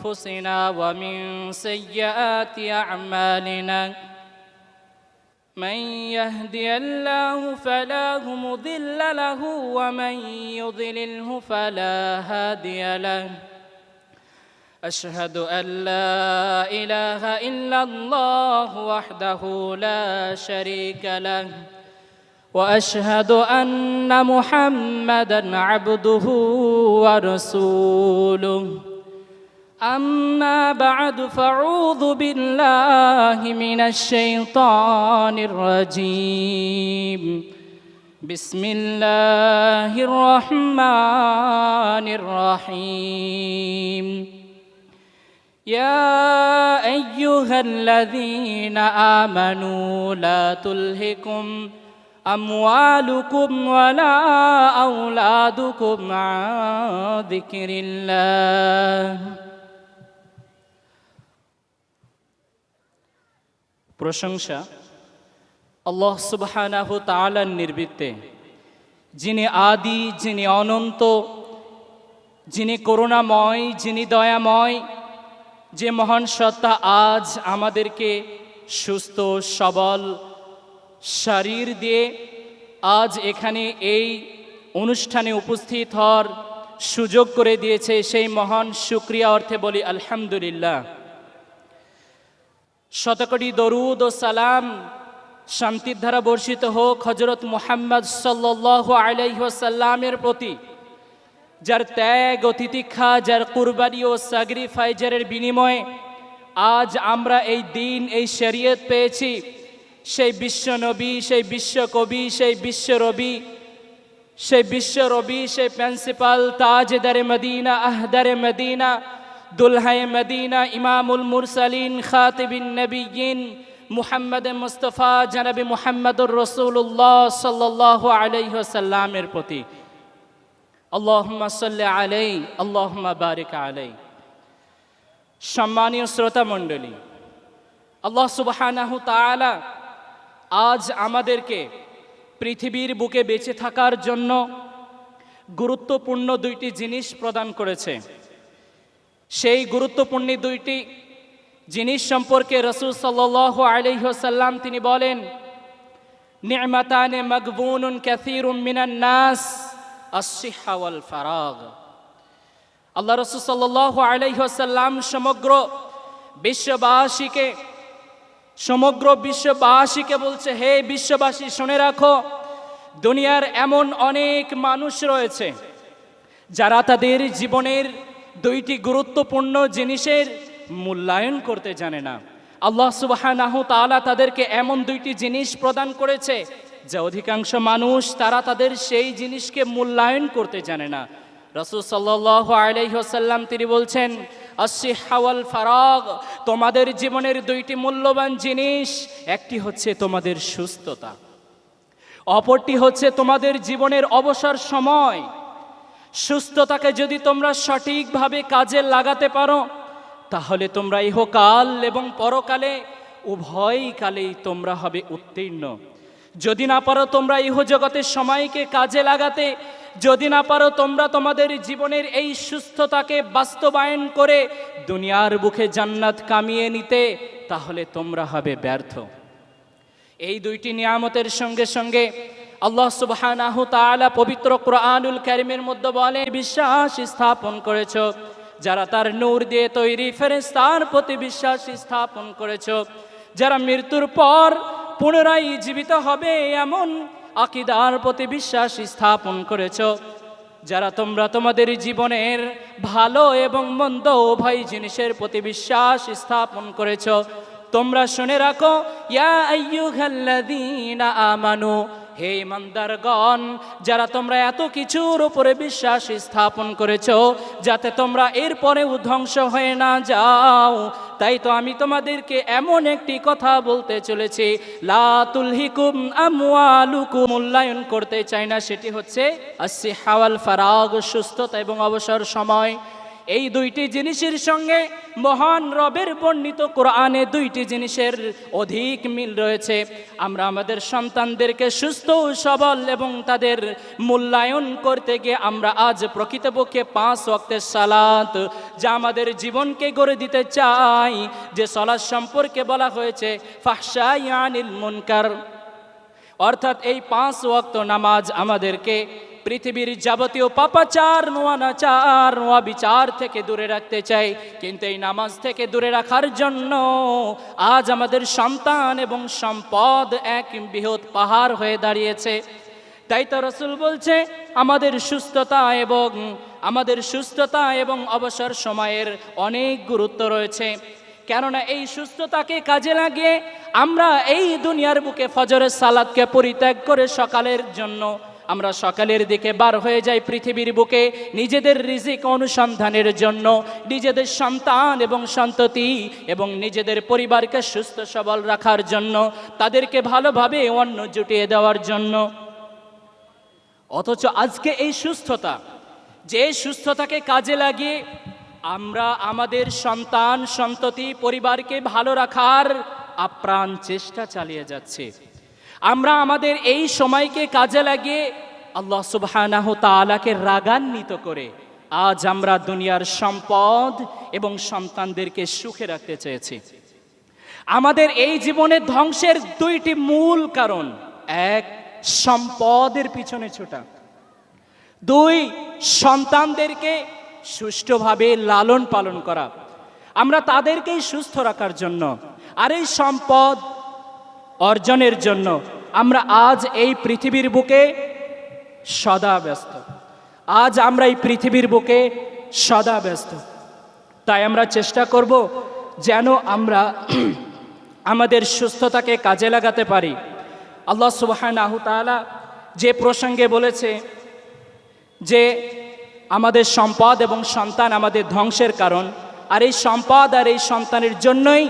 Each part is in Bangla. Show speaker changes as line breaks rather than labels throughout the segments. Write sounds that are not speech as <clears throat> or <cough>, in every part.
أنفسنا ومن سيئات أعمالنا. من يهدي الله فلا مضل له ومن يضلله فلا هادي له. أشهد أن لا إله إلا الله وحده لا شريك له. وأشهد أن محمدا عبده ورسوله. أما بعد فأعوذ بالله من الشيطان الرجيم. بسم الله الرحمن الرحيم. يا أيها الذين آمنوا لا تلهكم أموالكم ولا أولادكم عن ذكر الله. প্রশংসা আল্লাহ সুবহানাহু তাআলার নির্বৃত্তে যিনি আদি, যিনি অনন্ত, যিনি করুণাময়, যিনি দয়াময়, যে মহান সত্তা আজ আমাদেরকে সুস্থ, সবল শরীর দিয়ে আজ এখানে এই অনুষ্ঠানে উপস্থিত হওয়ার সুযোগ করে দিয়েছে সেই মহান সুক্রিয়া অর্থে বলি আলহামদুলিল্লাহ। শতকটি দরুদ ও সালাম শান্তির ধারা বর্ষিত হোক হজরত মুহাম্মদ সাল্লাহ আলাইসাল্লামের প্রতি, যার ত্যাগ ও তিতিক্ষা, যার কুরবানি ও সাগরি ফাইজারের বিনিময়ে আজ আমরা এই দিন, এই শরীয়ত পেয়েছি। সেই বিশ্ব নবী, সেই বিশ্বকবি সেই বিশ্ব রবি, সেই বিশ্ব রবি, সেই প্রিন্সিপাল তাজ তাজদারে মদিনা, আহদারে মদিনা দুলহায় মদিনা ইমামুল মুরসালিন খাতিবিন নবীন মুহাম্মদ মুস্তফা জনাবি মুহাম্মদুর রসুল্লাহ সাল্লাহ আলাইসাল্লামের প্রতি। আল্লাহম্মা সাল্লি আলাই আল্লাহম্মা বারিক আলাই সম্মানীয় শ্রোতা মণ্ডলী, আল্লাহ সুবহানাহু আজ আমাদেরকে পৃথিবীর বুকে বেঁচে থাকার জন্য গুরুত্বপূর্ণ দুইটি জিনিস প্রদান করেছে। সেই গুরুত্বপূর্ণ দুইটি জিনিস সম্পর্কে রসুল সাল্লাহ আলহ্লাম তিনি বলেন মকবুন নাস আল্লাহ রসুল সাল্লাহ আলহ্লাম সমগ্র বিশ্ববাসীকে সমগ্র বিশ্ববাসীকে বলছে, হে বিশ্ববাসী, শুনে রাখো, দুনিয়ার এমন অনেক মানুষ রয়েছে যারা তাদের জীবনের দুইটি গুরুত্বপূর্ণ জিনিসের মূল্যায়ন করতে জানে না। আল্লাহ সুবাহ তাআলা তাদেরকে এমন দুইটি জিনিস প্রদান করেছে যে অধিকাংশ মানুষ তারা তাদের সেই জিনিসকে মূল্যায়ন করতে জানে না। রসুল সাল্লাহ আলাইসাল্লাম তিনি বলছেন হাওয়াল ফারাগ, তোমাদের জীবনের দুইটি মূল্যবান জিনিস, একটি হচ্ছে তোমাদের সুস্থতা, অপরটি হচ্ছে তোমাদের জীবনের অবসর সময়। সুস্থতাকে যদি তোমরা সঠিকভাবে কাজে লাগাতে পারো, তাহলে তোমরা ইহকাল এবং পরকালে, উভয় কালেই তোমরা হবে উত্তীর্ণ। যদি না পারো তোমরা ইহ জগতের সময়কে কাজে লাগাতে, যদি না পারো তোমরা তোমাদের জীবনের এই সুস্থতাকে বাস্তবায়ন করে দুনিয়ার বুকে জান্নাত কামিয়ে নিতে, তাহলে তোমরা হবে ব্যর্থ। এই দুইটি নিয়ামতের সঙ্গে সঙ্গে আল্লাহ তাআলা পবিত্র কোরআনুল কারিমের মধ্যে বলে, বিশ্বাস স্থাপন করেছ। যারা তার নূর দিয়ে তৈরি ফেরেশতার প্রতি বিশ্বাস স্থাপন করেছ। যারা মৃত্যুর পর পুনরায় জীবিত হবে, এমন আকিদার প্রতি বিশ্বাস স্থাপন করেছ। যারা তোমরা তোমাদের জীবনের ভালো এবং মন্দ উভয় জিনিসের প্রতি বিশ্বাস স্থাপন করেছ, তোমরা শুনে রাখো, ইয়া আমানু হে ইমানদারগণ, যারা তোমরা এত কিছুর উপরে বিশ্বাস স্থাপন করেছ, যাতে তোমরা এরপরেও ধ্বংস হয়ে না যাও। তাই তো আমি তোমাদেরকে এমন একটি কথা বলতে চলেছি। লা তুলহিকুম আমওয়ালুকুম, মূল্যায়ন করতে চাই না, সেটি হচ্ছে আসি হাওয়াল ফারাগ সুস্থতা এবং অবসর সময়। এই দুইটি জিনিসের সঙ্গে মহান রবের বর্ণিত কোরআনে দুইটি জিনিসের অধিক মিল রয়েছে। আমরা আমাদের সন্তানদেরকে সুস্থ সবল এবং তাদের মূল্যায়ন করতে গিয়ে আমরা আজ প্রকৃতপক্ষে পাঁচ ওয়াক্তের সালাত যা আমাদের জীবনকে গড়ে দিতে চাই। যে সলাদ সম্পর্কে বলা হয়েছে ফাহসাইয়ানিল মুনকার। অর্থাৎ এই পাঁচ ওয়াক্ত নামাজ আমাদেরকে পৃথিবীর যাবতীয় পাপাচার, নোয়ানাচার নোয়া বিচার থেকে দূরে রাখতে চাই। কিন্তু এই নামাজ থেকে দূরে রাখার জন্য আজ আমাদের সন্তান এবং সম্পদ এক বৃহৎ পাহাড় হয়ে দাঁড়িয়েছে। তাই তো রসুল বলছে, আমাদের সুস্থতা এবং আমাদের সুস্থতা এবং অবসর সময়ের অনেক গুরুত্ব রয়েছে। কেননা এই সুস্থতাকে কাজে লাগিয়ে আমরা এই দুনিয়ার বুকে ফজরের সালাদকে পরিত্যাগ করে সকালের জন্য আমরা সকালের দিকে বার হয়ে যাই পৃথিবীর বুকে নিজেদের রিজিক অনুসন্ধানের জন্য। নিজেদের সন্তান এবং সন্ততি এবং নিজেদের পরিবারকে সুস্থ সবল রাখার জন্য, তাদেরকে ভালোভাবে অন্ন জুটিয়ে দেওয়ার জন্য। অথচ আজকে এই সুস্থতা, যে সুস্থতাকে কাজে লাগিয়ে আমরা আমাদের সন্তান, সন্ততি, পরিবারকে ভালো রাখার আপ্রাণ চেষ্টা চালিয়ে যাচ্ছি। আমরা আমাদের এই সময়কে কাজে লাগিয়ে আল্লাহ সুবহানাহ তাআলাকে রাগান্বিত করে আজ আমরা দুনিয়ার সম্পদ এবং সন্তানদেরকে সুখে রাখতে চেয়েছি। আমাদের এই জীবনের ধ্বংসের দুইটি মূল কারণ, এক, সম্পদের পিছনে ছোটা। দুই, সন্তানদেরকে সুষ্ঠুভাবে লালন পালন করা। আমরা তাদেরকেই সুস্থ রাখার জন্য আর এই সম্পদ অর্জনের জন্য। আমরা আজ এই পৃথিবীর বুকে সদা ব্যস্ত। আজ আমরা এই পৃথিবীর বুকে সদা ব্যস্ত। তাই আমরা চেষ্টা করব যেন আমরা <clears throat> আমাদের সুস্থতাকে কাজে লাগাতে পারি। আল্লাহ সুবাহানাহু তাআলা যে প্রসঙ্গে বলেছে যে আমাদের সম্পদ এবং সন্তান আমাদের ধ্বংসের কারণ। আর এই সম্পদ আর এই সন্তানের জন্যই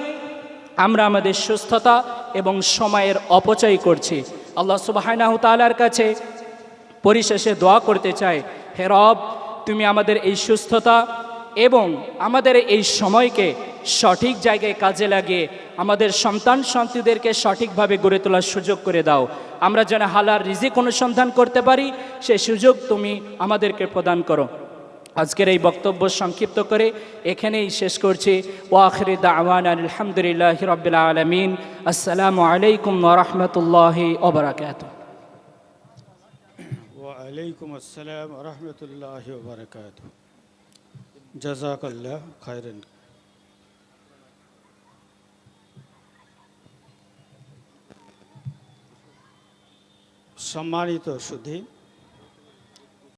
আমরা আমাদের সুস্থতা এবং সময়ের অপচয় করছি। আল্লাহ সুবাহানাহু তাআলার কাছে পরিশেষে দোয়া করতে চাই, হে রব, তুমি আমাদের এই সুস্থতা এবং আমাদের এই সময়কে সঠিক জায়গায় কাজে লাগিয়ে আমাদের সন্তান সন্তানদেরকে সঠিকভাবে গড়ে তোলার সুযোগ করে দাও। আমরা যেন হালার রিজিক অনুসন্ধান করতে পারি সেই সুযোগ তুমি আমাদেরকে প্রদান করো। আজকের এই বক্তব্য সংক্ষিপ্ত করে এখানেই শেষ করছি। ওয়াখরি দাওয়ান আলহামদুলিল্লাহ রবিল আলমিন। আসসালামু আলাইকুম ওরহমতুল্লাহি ওবরাকাত
ওয়ালাইকুম আসসালাম রহমতুল্লাহ বারকাত জাজাকাল্লাহ খায়রান। সম্মানিত সুধী